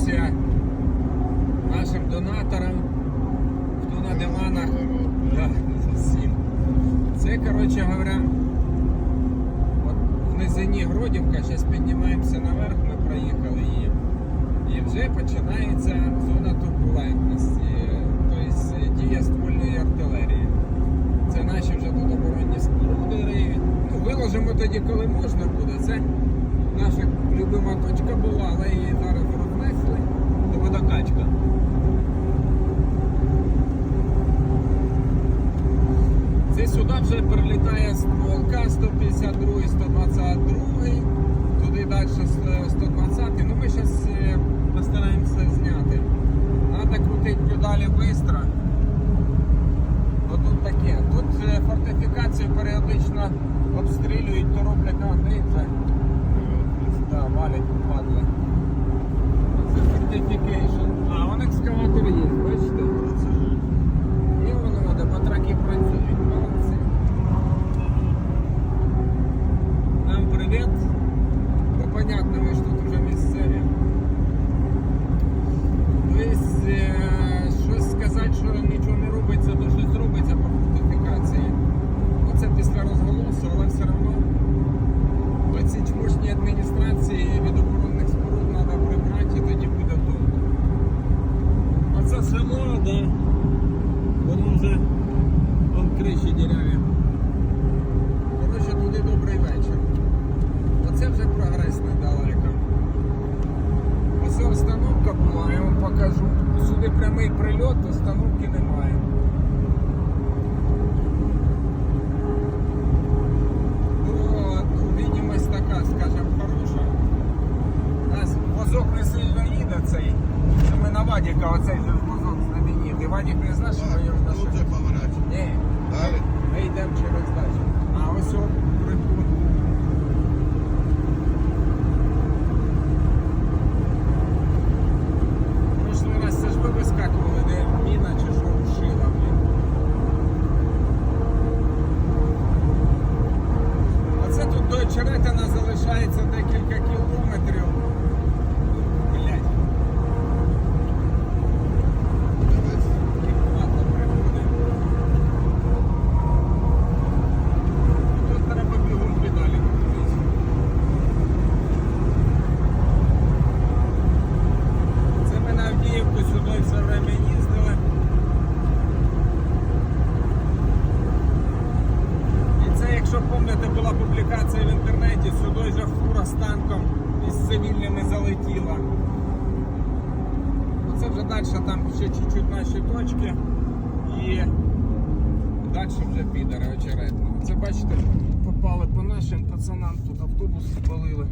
Емоція нашим донаторам, хто на диванах. Це, коротше говоря, от в низині Гродівка, зараз піднімаємося наверх, ми проїхали її. І вже починається зона турбулентності, тобто дія ствольної артилерії. Це наші вже тут оборонні споруди. Ну, виложимо тоді, коли можна буде. Це наша любима точка була, але її зараз рознесли до водокачка. Вже прилітає стволка 152, 122, туди далі 120. Ну ми зараз постараємося зняти. Треба крутити педалі швидко. Тут таке. Тут е, фортифікацію періодично обстрілюють, то роблять на Нам привіт. Бо понятно, ви ж тут вже місцеві. Тобто, е, щось сказати, що нічого не робиться, то щось робиться по фортифікації. Ну, це після розголосу, але все одно оці чмошні адміністрації від охоронних споруд треба прибрати і тоді буде толк. Оце село, да. Воно вже вон криші діряві. Прямий прильот, установки немає. Ну, ну, видимость така, скажем, хороша. Возок не сильно їде цей. Ми на Вадіка оцей же возок знаменитий. Вадік не знає, що ми його Тут нашли. Ні, Далі. ми йдемо через дачу. А ось залишається декілька кілометрів. Блять, Дивись. ладно приходить. Тут треба бігом педалі крутити. Це ми на Авдіївку сюди все время їздили. І це, якщо пам'ятаєте, була публікація в інтернеті, сюди же фура з танком із цивільними залетіла. Оце вже далі там ще чуть-чуть наші точки і далі вже підари очередно. Це бачите, попали по нашим пацанам, тут автобус спалили.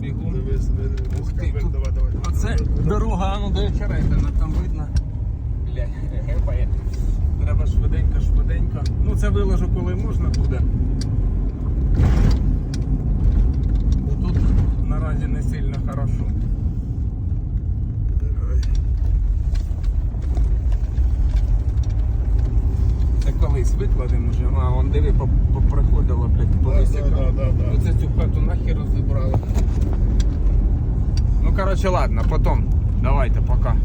Бігом. Ух ти, тут-. Оце дорога, а ну до Очеретина, там видно. Блядь, швиденько. Ну це виложу, коли можна буде. Бо тут наразі не сильно хорошо. Це колись викладемо вже. А, вон диви, по- поприходило, блядь, Да, повисікало. да, да, да, да. Оце цю хату нахер розібрали. Ну коротше, ладно, потом. Давайте, пока.